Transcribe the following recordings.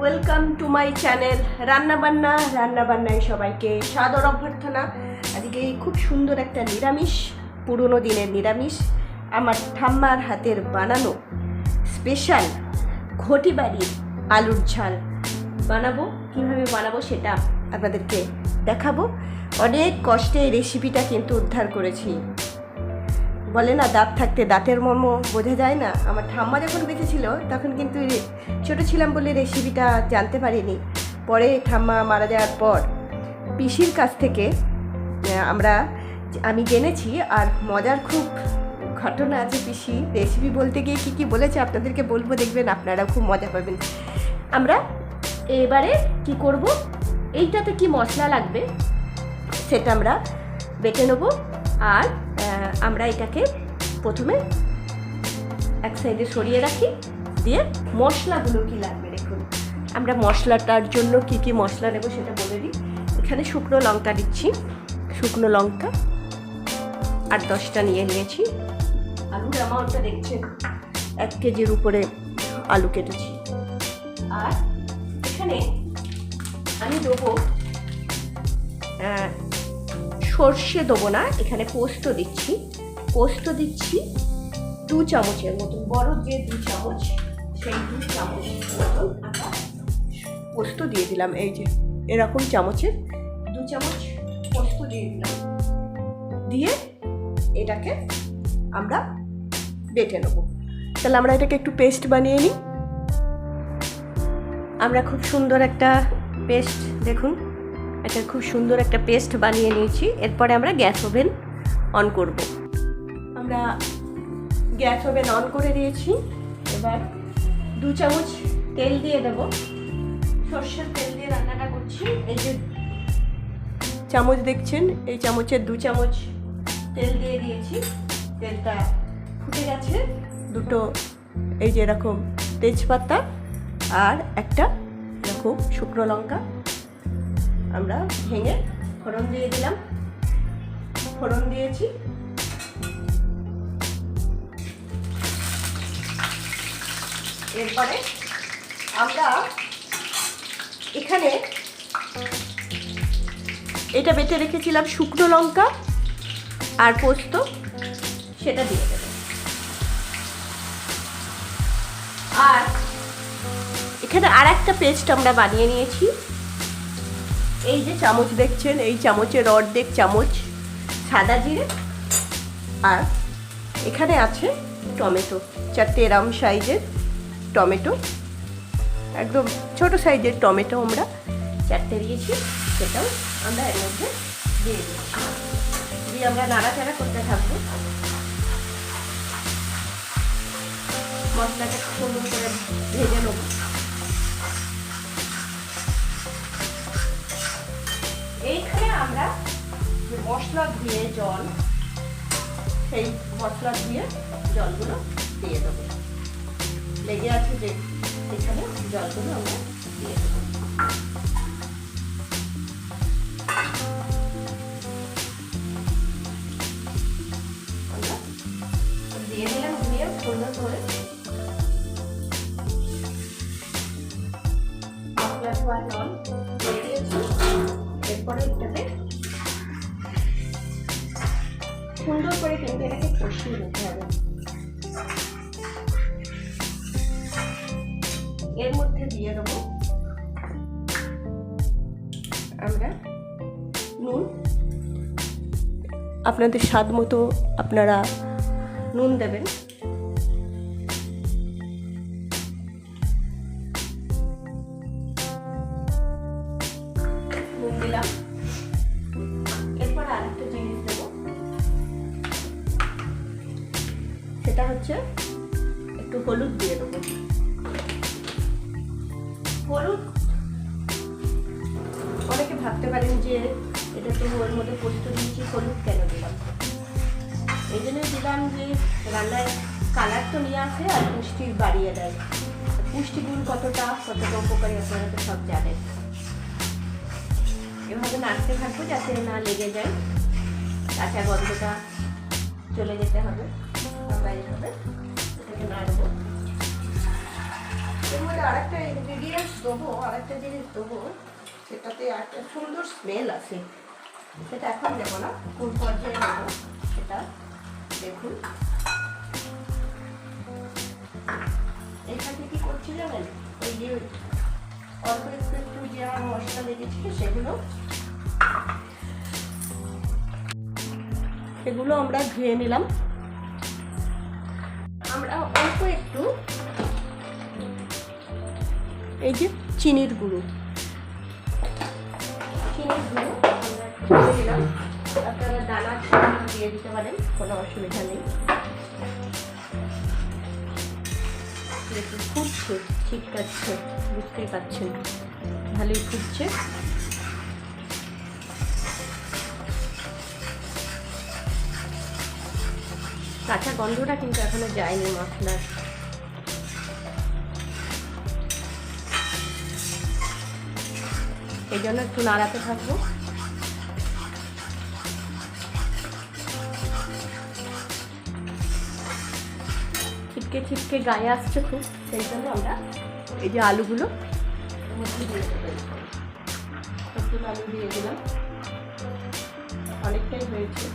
Welcome to my channel রান্নাবান্না রান্নাবান্নায় সবাইকে সাদর অভ্যর্থনা। আজকে খুব সুন্দর একটা নিরামিষ, পুরনো দিনের নিরামিষ, আমার ঠাম্মার হাতের বানানো স্পেশাল ঘটি বাড়ির আলুর ঝাল বানাবো। কীভাবে বানাবো সেটা আপনাদেরকে দেখাবো। অনেক কষ্টে রেসিপিটা কিন্তু উদ্ধার করেছি। বলে না, দাঁত থাকতে দাঁতের মর্ম বোঝা যায় না। আমার ঠাম্মা যখন বেঁচে ছিল, তখন কিন্তু ছোট ছিলাম বলে রেসিপিটা জানতে পারিনি। পরে ঠাম্মা মারা যাওয়ার পর পিসির কাছ থেকে আমরা আমি জেনেছি আর মজার খুব ঘটনা আছে পিসি। রেসিপি বলতে গিয়ে কী কী বলেছে আপনাদেরকে বলব, দেখবেন আপনারাও খুব মজা পাবেন। আমরা এবারে কি করব? এইটাতে কি মশলা লাগবে? সেটা আমরা বেটে নেব। আর আমরা এটাকে প্রথমে এক সাইডে সরিয়ে রাখি, দিয়ে মশলাগুলো কি লাগবে দেখুন। আমরা মশলাটার জন্য কি কি মশলা নেব সেটা বলে দিই। এখানে শুকনো লঙ্কা দিচ্ছি, শুকনো লঙ্কা, আর দশটা নিয়ে নিয়েছি। আলুর অ্যামাউন্টটা দেখছেন? এক কেজির উপরে আলু কেটেছি। আর এখানে আমি দেবো সর্ষে দেবো না, এখানে পোস্ত দিচ্ছি। পোস্ত দিচ্ছি দু চামচের মতন, বড় যে দু চামচ, সেই দু চামচ মতন পোস্ত দিয়ে দিলাম, এই যে এরকম চামচের দু চামচ পোস্ত দিয়ে দিলাম। দিয়ে এটাকে আমরা বেটে নেব। তাহলে আমরা এটাকে একটু পেস্ট বানিয়ে নিই। আমরা খুব সুন্দর একটা পেস্ট, দেখুন। একটা খুব সুন্দর একটা পেস্ট বানিয়ে নিয়েছি। এরপরে আমরা গ্যাস ওভেন অন করব। আমরা গ্যাস ওভেন অন করে দিয়েছি। এবার দু চামচ তেল দিয়ে দেব। সর্ষের তেল দিয়ে রান্নাটা করছি। এই যে চামচ দেখছেন, এই চামচের দু চামচ তেল দিয়ে দিয়েছি। তেলটা ফুটে গেছে। দুটো এই যে এরকম তেজপাতা আর একটা এরকম শুকনো লঙ্কা। আমরা ভেঙে ফোড়ন দিয়ে দিলাম। ফোড়ন দিয়েছি। এরপরে আমরা এখানে এটা বেটে রেখেছিলাম শুকনো লঙ্কা আর পোস্ত, সেটা দিয়ে দেবো। আর এখানে আর একটা পেস্ট আমরা বানিয়ে নিয়েছি। এই যে চামচ দেখছেন, এই চামচের অর্ধেক চামচ, সাদা জিরে, আর এখানে আছে টমেটো, চারটে এরাম সাইজের টমেটো, একদম ছোট সাইজের টমেটো আমরা চারটে দিয়েছি, সেটাও আমরা এর মধ্যে দিয়ে দিচ্ছি। দিয়ে আমরা নাড়াচাড়া করতে থাকব। মশলাটা সুন্দর করে ভেজে নেব। এইখানে আমরা যে মশলা ধুয়ে জল, সেই মশলা ধুয়ে জলগুলো দিয়ে দেবো। লেগে আছে যে এখানে জলগুলো আমরা দিয়ে দেবো। দিয়ে সুন্দর করে জল। এটাতে সুন্দর করে কিন্তু এটাকে কষিয়ে নিতে হবে। এর মধ্যে দিয়ে দেবো আমরা নুন। আপনাদের স্বাদ মতো আপনারা নুন দেবেন। হলুদ দিয়ে দেবো। হলুদ? অনেকে ভাবতে পারেন যে এটা তো ওর মধ্যে পোস্ত দিয়েছি, হলুদ কেন দিলাম? এই জন্যই দিলাম যে রান্নার কালার তো নিয়ে আসে আর পুষ্টি বাড়িয়ে দেয়। পুষ্টিগুণ কতটা কতটা উপকারী আপনারা তো সব জানেন। এভাবে নাড়তে থাকব যাতে না লেগে যায়। কাঁচা গন্ধটা চলে যেতে হবে এইভাবে এটাকে নাড়বো। এর মধ্যে আরেকটা ইনগ্রিডিয়েন্টস দেবো, আরেকটা জিনিস দেবো, সেটাতে একটা সুন্দর স্মেল আছে। সেটা এখন দেবো না কোন পর্যায়ে দেবো। সেটা দেখুন। এখানে কি করছি জানেন? এই যে অল্প যে আমার মশলা লেগেছিল, সেগুলো সেগুলো আমরা ধুয়ে নিলাম। আমরা অল্প একটু এই যে চিনির গুঁড়ো। চিনির গুঁড়ো আপনারা দানা দিয়ে দিতে পারেন, কোনো অসুবিধা নেই। ফুটছে ছিটকাচ্ছে বুঝতেই পাচ্ছেন ভালোই ফুটছে। কাঁচা গন্ধটা কিন্তু এখনও যায়নি মশলার এই জন্য একটু নাড়াতে থাকব। ছিটকে ছিটকে গায়ে আসছে খুব, সেই জন্য আমরা এই যে আলুগুলো আলু দিয়ে দিলাম। অনেকটাই হয়েছে।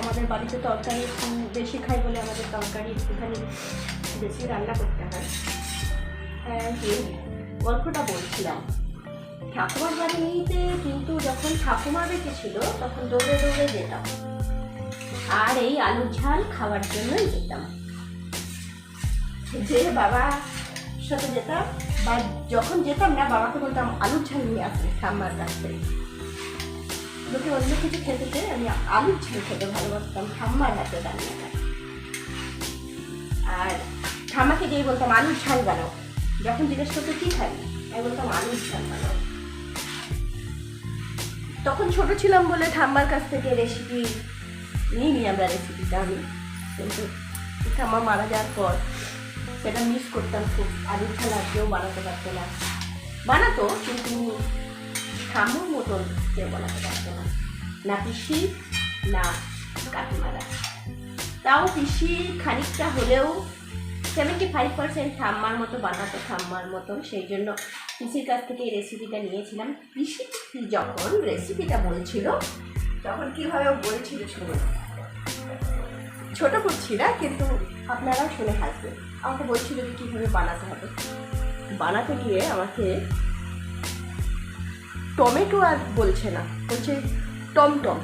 আমাদের বাড়িতে তরকারি একটু বেশি খাই বলে আমাদের তরকারি একটুখানি বেশি রান্না করতে হয়। হ্যাঁ গল্পটা বলছিলাম। ঠাকুমার বাড়িতে কিন্তু যখন ঠাকুমা বেঁচে ছিল, তখন দৌড়ে দৌড়ে যেতাম। আর এই আলুর ঝাল খাওয়ার জন্যই যেতাম। যে বাবা সাথে যেতাম বা যখন যেতাম না, বাবাকে বলতাম, আলুর ঝাল নিয়ে আসবে ঠাম্মার কাছ থেকে। লোকে অন্য কিছু খেতে চাই আমি আলুর ঝাল খেতে ভালোবাসতাম, ঠাম্মার হাতে রান্নাটা। আর ঠাম্মাকে গিয়ে বলতাম আলুর ঝাল বানাও। যখন জিজ্ঞেস করতো, কী খাবি আমি বলতাম আলুর ঝাল বানাও। তখন ছোট ছিলাম বলে ঠাম্মার কাছ থেকে রেসিপি নিইনি আমরা রেসিপিটা আমি। কিন্তু ঠাম্মা মারা যাওয়ার পর সেটা মিস করতাম খুব। আলুর ঝাল কেউ বানাতে পারতো না। বানাতো, কিন্তু ঠাম্মুর মতন কেউ বানাতে পারতো না। না পিসি, না কাকিমারা। তাও পিসি খানিকটা হলেও সেভেন্টি ফাইভ পার্সেন্ট ঠাম্মার মতো বানাতো ঠাম্মার মতন। সেই জন্য পিসির কাছ থেকে এই রেসিপিটা নিয়েছিলাম। পিসি যখন রেসিপিটা বলছিল, তখন কীভাবে বলছিল শুনুন ছোট করছি না কিন্তু আপনারাও শুনে হাসবেন আমাকে বলছিল যে কীভাবে বানাতে হবে। বানাতে গিয়ে আমাকে টমেটো আর বলছে না, বলছে টমটম।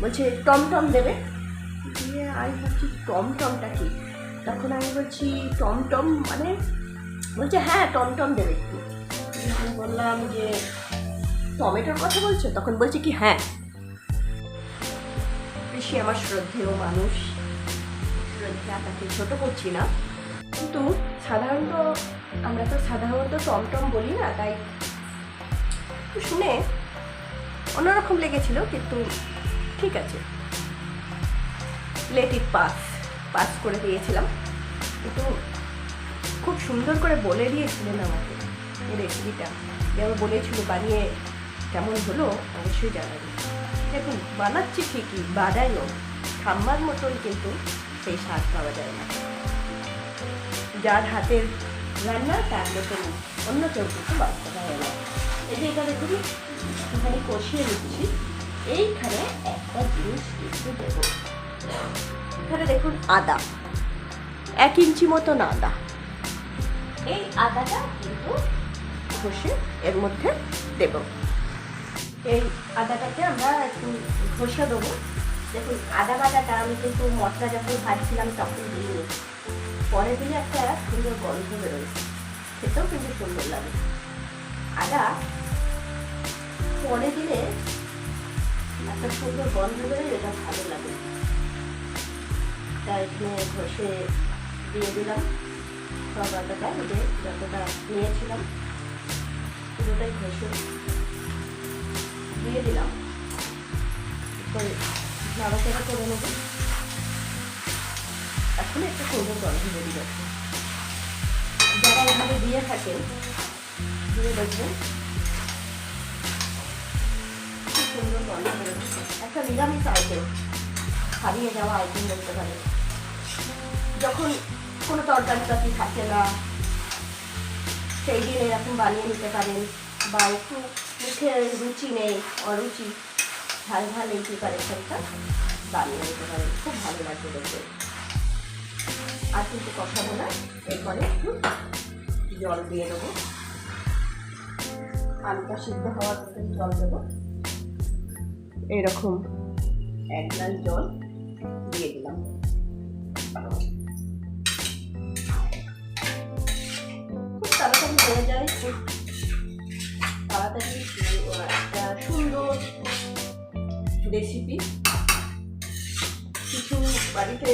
বলছে টমটম দেবে? দিয়ে আমি ভাবছি টমটমটা কি? তখন আমি বলছি, টমটম মানে? বলছে হ্যাঁ টমটম দেবে একটু। আমি বললাম যে, টমেটোর কথা বলছো? তখন বলছে কি হ্যাঁ। বেশি আমার শ্রদ্ধেয় মানুষ। শ্রদ্ধা তাকে ছোট করছি না। কিন্তু সাধারণত, আমরা তো সাধারণত টমটম বলি না, তাই শুনে অন্যরকম লেগেছিল, কিন্তু ঠিক আছে। লেট ইট পাস পাস করে দিয়েছিলাম। কিন্তু খুব সুন্দর করে বলে দিয়েছিলেন আমাকে এই রেসিপিটা যেমন বলেছিল বানিয়ে কেমন হলো, অবশ্যই জানাবেন দেখুন, বানাচ্ছি ঠিকই, বানাইও। ঠাম্মার মতন কিন্তু সেই স্বাদ পাওয়া যায় না। যার হাতের রান্না, তার মতন অন্য কেউ কিন্তু বাঁচতে পারে না। এই যে এখানে তুমি একটুখানি কষিয়ে নিচ্ছি। এইখানে একটা জিনিস একটু দেবো। এখানে দেখুন আদা। এক ইঞ্চি মতন আদা। এই আদাটা কিন্তু ঘষে এর মধ্যে দেব। এই আদাটাকে আমরা একটু ঘষে দেবো। দেখুন, আদা বাটাটা আমি কিন্তু মশলা যখন ভাজছিলাম তখন দিইনি। পরে দিলে একটা সুন্দর গন্ধ বেরোয়। খেতেও কিন্তু সুন্দর লাগে। আদা পরে দিলে একটা সুন্দর গন্ধ বেরোয়, এটা ভালো লাগে। তাই এখানে ঘষে দিয়ে দিলাম সব এই যে যতটা নিয়েছিলাম পুরোটাই ঘষে দিয়ে দিলাম। নাড়াচাড়া করে নেব। এখন একটা সুন্দর গন্ধ বেরিয়ে যাচ্ছে যারা এভাবে দিয়ে থাকেন, দিয়ে দেখবেন খুব সুন্দর গন্ধ বেরোচ্ছে। একটা নিরামিষ আইটেম হারিয়ে যাওয়া আইটেম বলতে পারেন। যখন কোনো তরকারি পাতি থাকে না, সেই দিন এরকম বানিয়ে নিতে পারেন বা একটু মুখে রুচি নেই, অরুচি, ঝাল ঝাল এই প্রিপারেশনটা বানিয়ে নিতে পারেন। খুব ভালো লাগবে দেখতে। আর কিন্তু কথা বলা এরপরে একটু জল দিয়ে দেবো। আলুটা সিদ্ধ হওয়ার মতন জল দেবো। এরকম এক গ্লাস জল দিয়ে দিলাম। তাড়াতাড়ি একটা সুন্দর রেসিপি কিছু বাড়িতে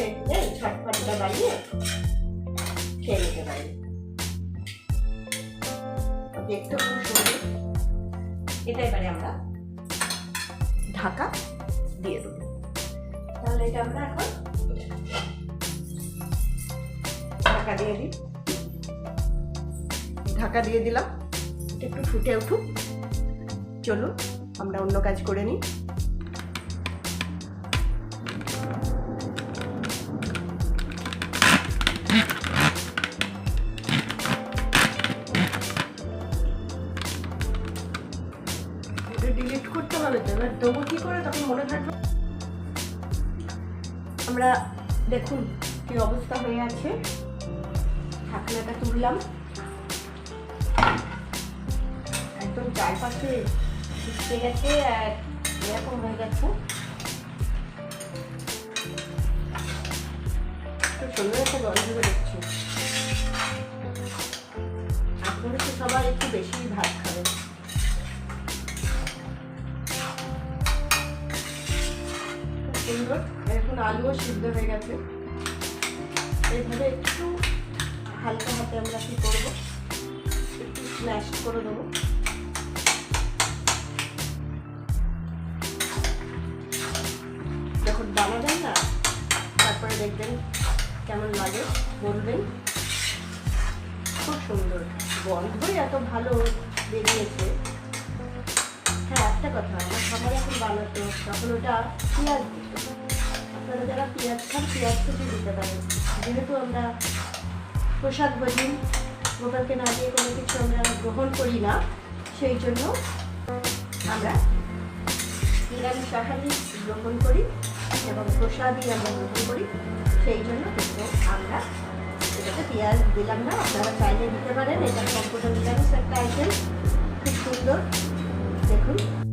ছটফটটা বানিয়ে খেয়ে নিতে পারি। দেখতে খুব সুন্দর। এটা এবারে আমরা ঢাকা দিয়ে দেবো। তাহলে এটা আমরা এখন ঢাকা দিয়ে দিই। ঢাকা দিয়ে দিলাম। একটু ফুটে উঠুক। চলুন, আমরা অন্য কাজ করে নিই। ডিলিট করতে হবে তো, এবার দেবো কি করে তখন মনে আমরা দেখুন কি অবস্থা হয়ে আছে। ঢাকনাটা তুললাম। একদম চারপাশে শুকিয়ে গেছে আর এরকম হয়ে গেছে একটা গন্ধ তো সবার একটু সুন্দর। এখন হয়ে গেছে। এইভাবে একটু হালকা হাতে আমরা কি করব? একটু স্ম্যাশ করে দেবো। তারপরে দেখবেন কেমন লাগে, বলবেন। খুব সুন্দর। গন্ধই এত ভালো বেরিয়েছে। হ্যাঁ একটা কথা, আমার খাবার এখন বানাতো তখন ওটা পেঁয়াজ দিত। আপনারা যারা পেঁয়াজ খান, পেঁয়াজ থেকে দিতে পারেন। যেহেতু আমরা প্রসাদ ভোজন, গোপালকে না দিয়ে কোনো কিছু আমরা গ্রহণ করি না, সেই জন্য আমরা নিরামিষ আহারই গ্রহণ করি। এবং প্রসাদই আমরা গ্রহণ করি, সেই জন্য কিন্তু আমরা এটাতে পেঁয়াজ দিলাম না। আপনারা চাইলে দিতে পারেন, এটা সম্পূর্ণ নিরামিষ একটা আইটেম খুব সুন্দর। দেখুন।